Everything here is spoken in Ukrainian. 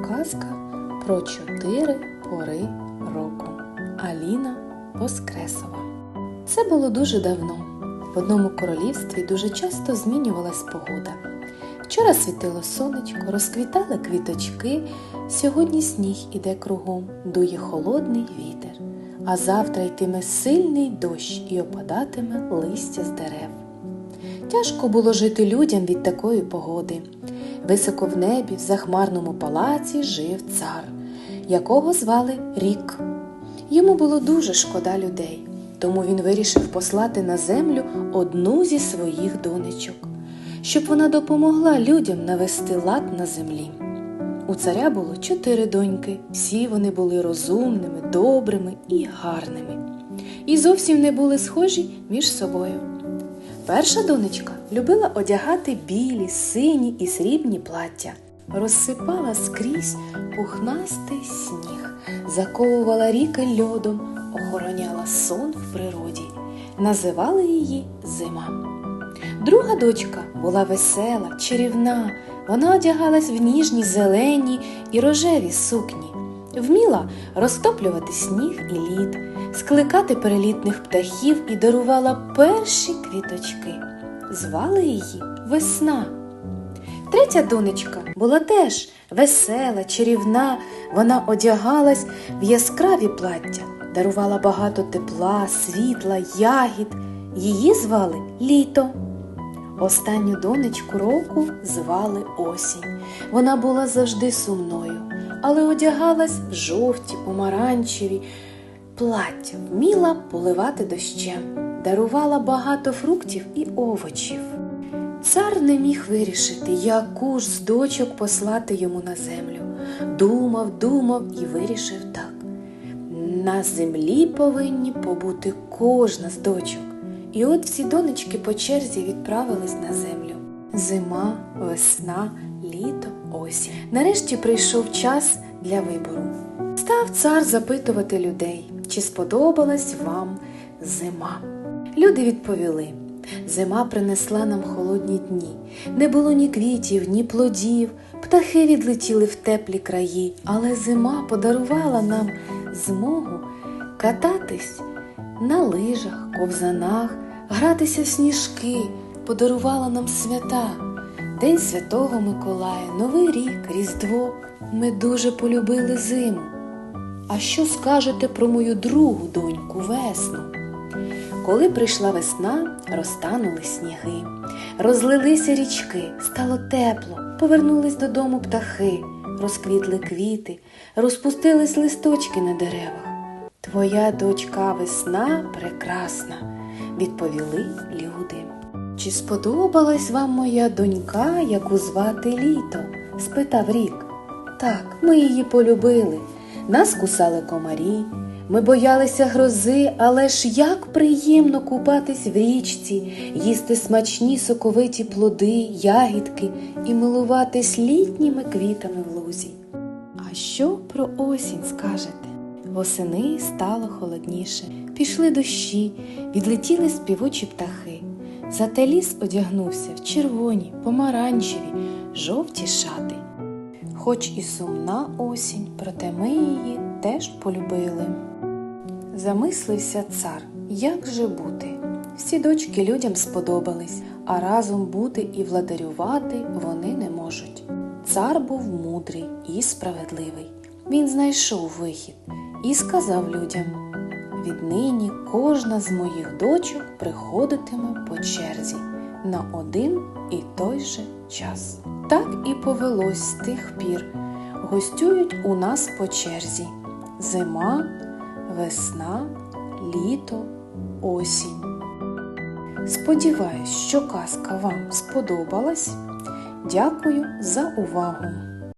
Казка про чотири пори року. Аліна Воскресова. Це було дуже давно. В одному королівстві дуже часто змінювалась погода. Вчора світило сонечко, розквітали квіточки, сьогодні сніг іде кругом, дує холодний вітер, а завтра йтиме сильний дощ і опадатиме листя з дерев. Тяжко було жити людям від такої погоди. Високо в небі, в захмарному палаці жив цар, якого звали Рік. Йому було дуже шкода людей, тому він вирішив послати на землю одну зі своїх донечок, щоб вона допомогла людям навести лад на землі. У царя було чотири доньки, всі вони були розумними, добрими і гарними, і зовсім не були схожі між собою. Перша донечка любила одягати білі, сині і срібні плаття, розсипала скрізь пухнастий сніг, заковувала ріки льодом, охороняла сон в природі, називали її зима. Друга дочка була весела, чарівна, вона одягалась в ніжні зелені і рожеві сукні, вміла розтоплювати сніг і лід, скликати перелітних птахів і дарувала перші квіточки. Звали її Весна. Третя донечка була теж весела, чарівна, вона одягалась в яскраві плаття, дарувала багато тепла, світла, ягід. Її звали Літо. Останню донечку року звали Осінь. Вона була завжди сумною, але одягалась в жовті, помаранчеві плаття, вміла поливати дощем, дарувала багато фруктів і овочів. Цар не міг вирішити, яку ж з дочок послати йому на землю. Думав, думав і вирішив так. На землі повинні побути кожна з дочок. І от всі донечки по черзі відправились на землю. Зима, весна, літо, осінь. Нарешті прийшов час для вибору. Став цар запитувати людей, чи сподобалась вам зима. Люди відповіли. Зима принесла нам холодні дні. Не було ні квітів, ні плодів, птахи відлетіли в теплі краї, але зима подарувала нам змогу кататись на лижах, ковзанах, гратися в сніжки, подарувала нам свята. День Святого Миколая, Новий рік, Різдво. Ми дуже полюбили зиму. А що скажете про мою другу доньку весну? Коли прийшла весна, розтанули сніги, розлилися річки, стало тепло, повернулись додому птахи, розквітли квіти, розпустились листочки на деревах. Твоя дочка весна прекрасна, відповіли люди. Чи сподобалась вам моя донька, яку звати літо? спитав рік. Так, ми її полюбили. Нас кусали комарі, ми боялися грози, але ж як приємно купатись в річці, їсти смачні соковиті плоди, ягідки і милуватись літніми квітами в лузі. А що про осінь скажете? Восени стало холодніше, пішли дощі, відлетіли співучі птахи. Зате ліс одягнувся в червоні, помаранчеві, жовті шати. Хоч і сумна осінь, проте ми її теж полюбили. Замислився цар, як же бути. Всі дочки людям сподобались, а разом бути і владарювати вони не можуть. Цар був мудрий і справедливий. Він знайшов вихід і сказав людям: віднині кожна з моїх дочок приходитиме по черзі на один і той же час. Так і повелось з тих пір. Гостюють у нас по черзі зима, весна, літо, осінь. Сподіваюсь, що казка вам сподобалась. Дякую за увагу!